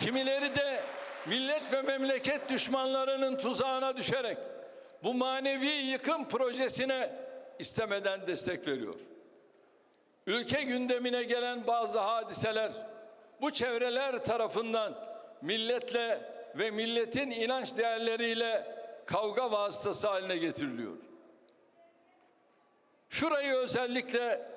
Kimileri de millet ve memleket düşmanlarının tuzağına düşerek bu manevi yıkım projesine istemeden destek veriyor. Ülke gündemine gelen bazı hadiseler bu çevreler tarafından milletle ve milletin inanç değerleriyle kavga vasıtası haline getiriliyor. Şurayı özellikle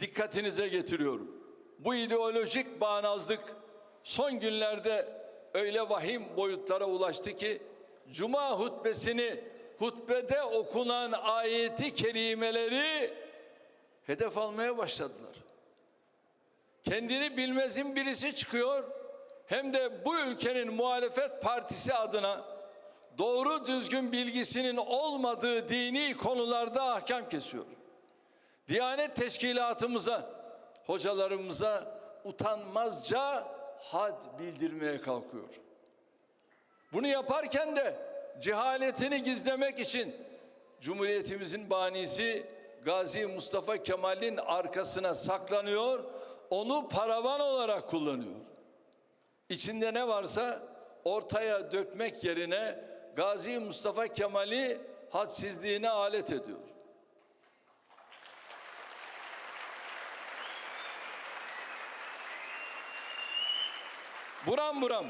dikkatinize getiriyorum. Bu ideolojik bağnazlık son günlerde öyle vahim boyutlara ulaştı ki cuma hutbesini hutbede okunan ayeti kerimeleri hedef almaya başladılar. Kendini bilmezin birisi çıkıyor hem de bu ülkenin muhalefet partisi adına doğru düzgün bilgisinin olmadığı dini konularda ahkam kesiyor. Diyanet teşkilatımıza, hocalarımıza utanmazca had bildirmeye kalkıyor. Bunu yaparken de cehaletini gizlemek için Cumhuriyetimizin banisi Gazi Mustafa Kemal'in arkasına saklanıyor, onu paravan olarak kullanıyor. İçinde ne varsa ortaya dökmek yerine Gazi Mustafa Kemal'i hadsizliğine alet ediyor. Buram buram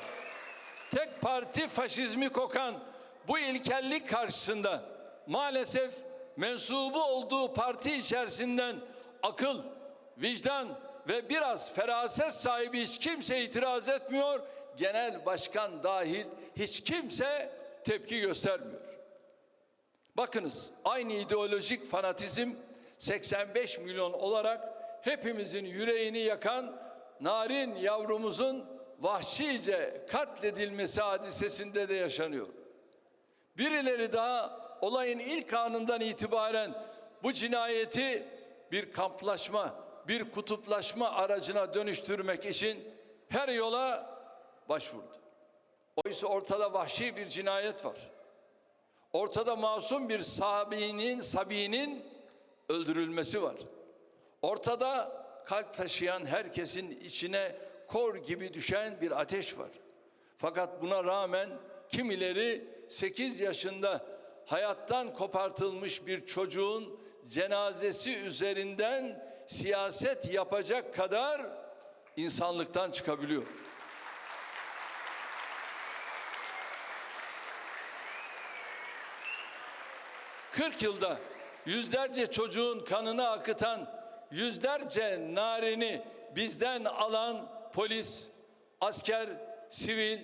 tek parti faşizmi kokan bu ilkellik karşısında maalesef mensubu olduğu parti içerisinden akıl, vicdan ve biraz feraset sahibi hiç kimse itiraz etmiyor. Genel başkan dahil hiç kimse tepki göstermiyor. Bakınız aynı ideolojik fanatizm 85 milyon olarak hepimizin yüreğini yakan narin yavrumuzun vahşice katledilmesi hadisesinde de yaşanıyor. Birileri daha olayın ilk anından itibaren bu cinayeti bir kamplaşma, bir kutuplaşma aracına dönüştürmek için her yola başvurdu. Oysa ortada vahşi bir cinayet var. Ortada masum bir sabinin, sabinin öldürülmesi var. Ortada kalp taşıyan herkesin içine kor gibi düşen bir ateş var. Fakat buna rağmen kimileri 8 yaşında hayattan kopartılmış bir çocuğun cenazesi üzerinden siyaset yapacak kadar insanlıktan çıkabiliyor. Kırk yılda yüzlerce çocuğun kanını akıtan, yüzlerce narini bizden alan polis, asker, sivil,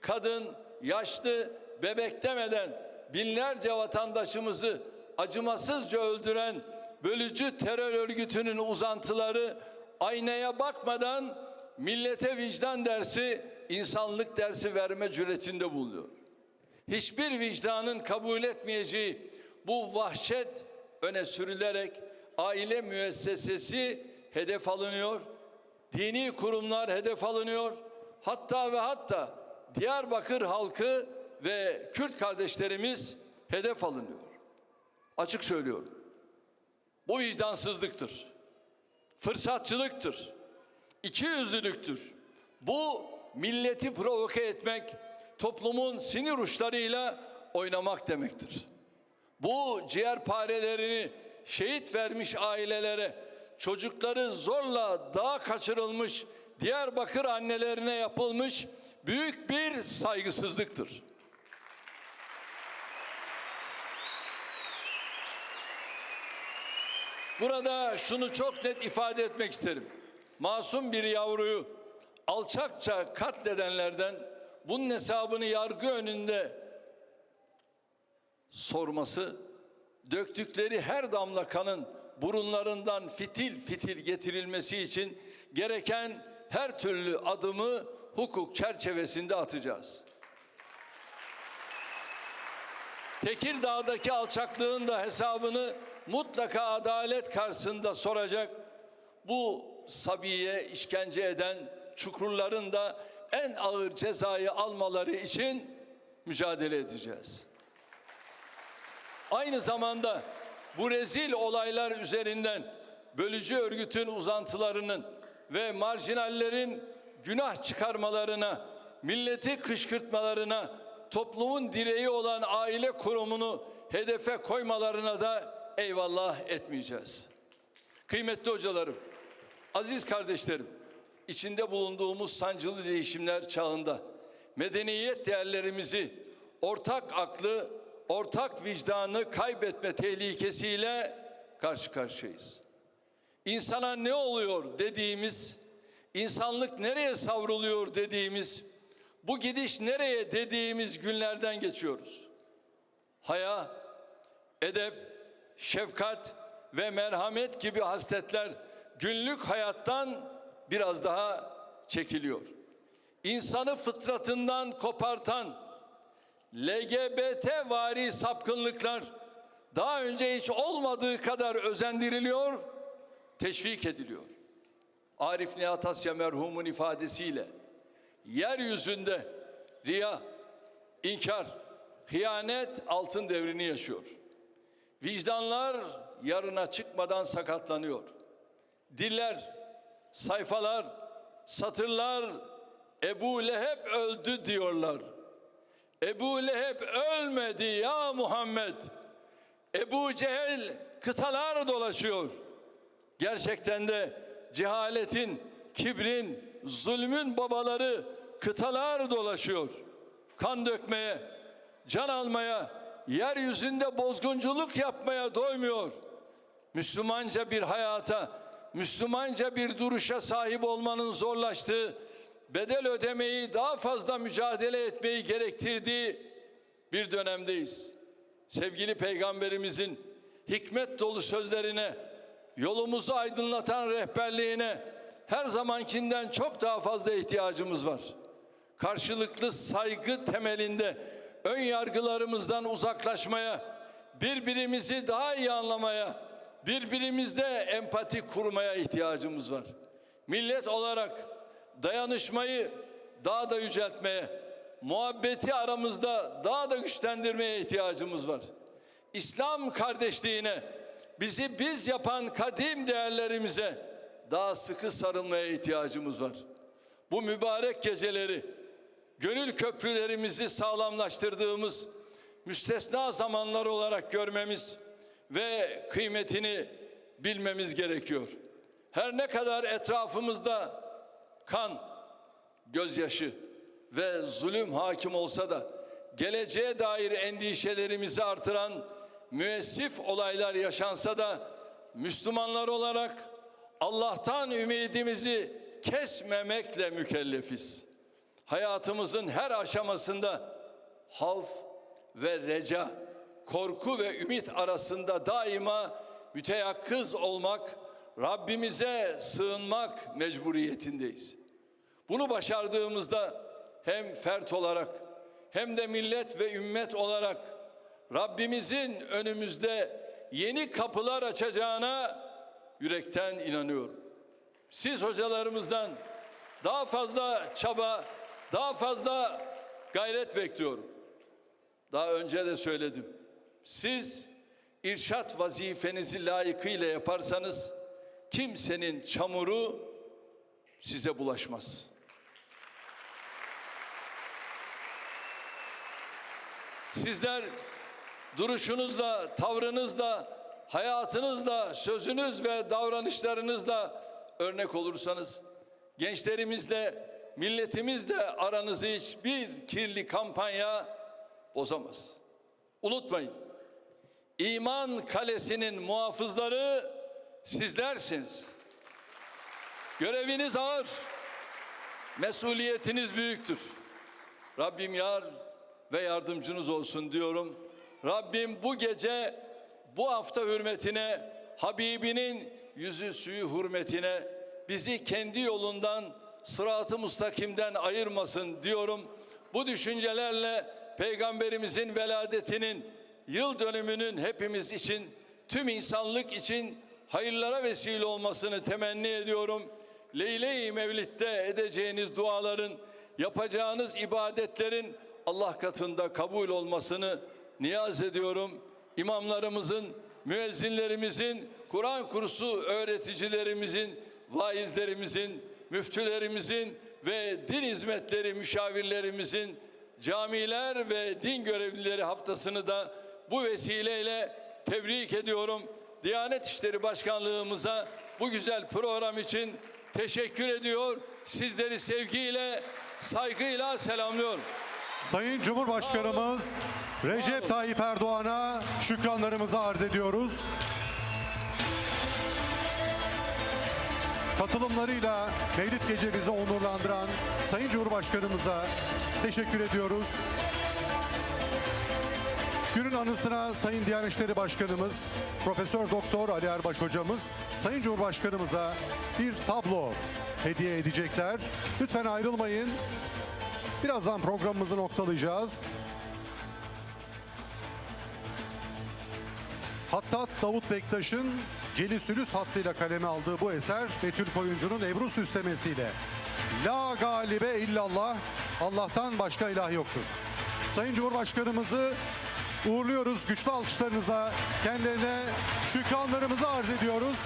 kadın, yaşlı, bebek demeden binlerce vatandaşımızı acımasızca öldüren bölücü terör örgütünün uzantıları aynaya bakmadan millete vicdan dersi, insanlık dersi verme cüretinde bulunuyor. Hiçbir vicdanın kabul etmeyeceği bu vahşet öne sürülerek aile müessesesi hedef alınıyor. Dini kurumlar hedef alınıyor. Hatta ve hatta Diyarbakır halkı ve Kürt kardeşlerimiz hedef alınıyor. Açık söylüyorum. Bu vicdansızlıktır. Fırsatçılıktır. İkiyüzlülüktür. Bu milleti provoke etmek, toplumun sinir uçlarıyla oynamak demektir. Bu ciğerparelerini şehit vermiş ailelere, çocukları zorla dağa kaçırılmış Diyarbakır annelerine yapılmış büyük bir saygısızlıktır. Burada şunu çok net ifade etmek isterim. Masum bir yavruyu alçakça katledenlerden bunun hesabını yargı önünde sorması, döktükleri her damla kanın burunlarından fitil fitil getirilmesi için gereken her türlü adımı hukuk çerçevesinde atacağız. Tekirdağ'daki alçaklığın da hesabını mutlaka adalet karşısında soracak. Bu Sabiye işkence eden çukurların da en ağır cezayı almaları için mücadele edeceğiz. Aynı zamanda bu rezil olaylar üzerinden bölücü örgütün uzantılarının ve marjinallerin günah çıkarmalarına milleti kışkırtmalarına, toplumun direği olan aile kurumunu hedefe koymalarına da eyvallah etmeyeceğiz. Kıymetli hocalarım, aziz kardeşlerim, içinde bulunduğumuz sancılı değişimler çağında medeniyet değerlerimizi, ortak aklı, ortak vicdanı kaybetme tehlikesiyle karşı karşıyayız. İnsana ne oluyor dediğimiz, insanlık nereye savruluyor dediğimiz, bu gidiş nereye dediğimiz günlerden geçiyoruz. Haya, edep, şefkat ve merhamet gibi hasletler günlük hayattan biraz daha çekiliyor. İnsanı fıtratından kopartan LGBT vari sapkınlıklar daha önce hiç olmadığı kadar özendiriliyor, teşvik ediliyor. Arif Nihat Asya merhumun ifadesiyle yeryüzünde riya, inkar, hıyanet altın devrini yaşıyor. Vicdanlar yarına çıkmadan sakatlanıyor. Diller, sayfalar, satırlar Ebu Leheb öldü diyorlar. Ebu Leheb ölmedi ya Muhammed. Ebu Cehil kıtalar dolaşıyor. Gerçekten de cehaletin, kibrin, zulmün babaları kıtalar dolaşıyor. Kan dökmeye, can almaya, yeryüzünde bozgunculuk yapmaya doymuyor. Müslümanca bir hayata, Müslümanca bir duruşa sahip olmanın zorlaştığı, bedel ödemeyi daha fazla mücadele etmeyi gerektirdiği bir dönemdeyiz. Sevgili peygamberimizin hikmet dolu sözlerine, yolumuzu aydınlatan rehberliğine her zamankinden çok daha fazla ihtiyacımız var. Karşılıklı saygı temelinde ön yargılarımızdan uzaklaşmaya, birbirimizi daha iyi anlamaya, birbirimizde empati kurmaya ihtiyacımız var. Millet olarak dayanışmayı daha da yüceltmeye, muhabbeti aramızda daha da güçlendirmeye ihtiyacımız var. İslam kardeşliğine, bizi biz yapan kadim değerlerimize daha sıkı sarılmaya ihtiyacımız var. Bu mübarek geceleri, gönül köprülerimizi sağlamlaştırdığımız müstesna zamanlar olarak görmemiz ve kıymetini bilmemiz gerekiyor. Her ne kadar etrafımızda kan, gözyaşı ve zulüm hakim olsa da geleceğe dair endişelerimizi artıran müessif olaylar yaşansa da Müslümanlar olarak Allah'tan ümidimizi kesmemekle mükellefiz. Hayatımızın her aşamasında havf ve reca, korku ve ümit arasında daima müteyakkız olmak, Rabbimize sığınmak mecburiyetindeyiz. Bunu başardığımızda hem fert olarak hem de millet ve ümmet olarak Rabbimizin önümüzde yeni kapılar açacağına yürekten inanıyorum. Siz hocalarımızdan daha fazla çaba, daha fazla gayret bekliyorum. Daha önce de söyledim. Siz irşat vazifenizi layıkıyla yaparsanız kimsenin çamuru size bulaşmaz. Sizler duruşunuzla, tavrınızla, hayatınızla, sözünüz ve davranışlarınızla örnek olursanız gençlerimizle, milletimizle aranızı hiçbir kirli kampanya bozamaz. Unutmayın. İman kalesinin muhafızları sizlersiniz. Göreviniz ağır. Mesuliyetiniz büyüktür. Rabbim yar ve yardımcınız olsun diyorum. Rabbim bu gece bu hafta hürmetine Habibinin yüzü suyu hürmetine bizi kendi yolundan sıratı mustakimden ayırmasın diyorum. Bu düşüncelerle peygamberimizin veladetinin yıl dönümünün hepimiz için tüm insanlık için hayırlara vesile olmasını temenni ediyorum. Leyle-i Mevlid'de edeceğiniz duaların, yapacağınız ibadetlerin Allah katında kabul olmasını niyaz ediyorum. İmamlarımızın, müezzinlerimizin, Kur'an kursu öğreticilerimizin, vaizlerimizin, müftülerimizin, ve din hizmetleri müşavirlerimizin camiler ve din görevlileri haftasını da bu vesileyle tebrik ediyorum. Diyanet İşleri Başkanlığımıza bu güzel program için teşekkür ediyor. Sizleri sevgiyle, saygıyla selamlıyorum. Sayın Cumhurbaşkanımız Recep Tayyip Erdoğan'a şükranlarımızı arz ediyoruz. Katılımlarıyla Mevlid gecemizi onurlandıran Sayın Cumhurbaşkanımıza teşekkür ediyoruz. Günün anısına Sayın Diyanet İşleri Başkanımız Profesör Doktor Ali Erbaş hocamız Sayın Cumhurbaşkanımıza bir tablo hediye edecekler. Lütfen ayrılmayın. Birazdan programımızı noktalayacağız. Hattat Davut Bektaş'ın Celi Sülüs hattıyla kaleme aldığı bu eser Betül Koyuncu'nun Ebru süslemesiyle La galibe illallah Allah'tan başka ilah yoktur. Sayın Cumhurbaşkanımızı uğurluyoruz. Güçlü alkışlarınızla kendilerine şükranlarımızı arz ediyoruz.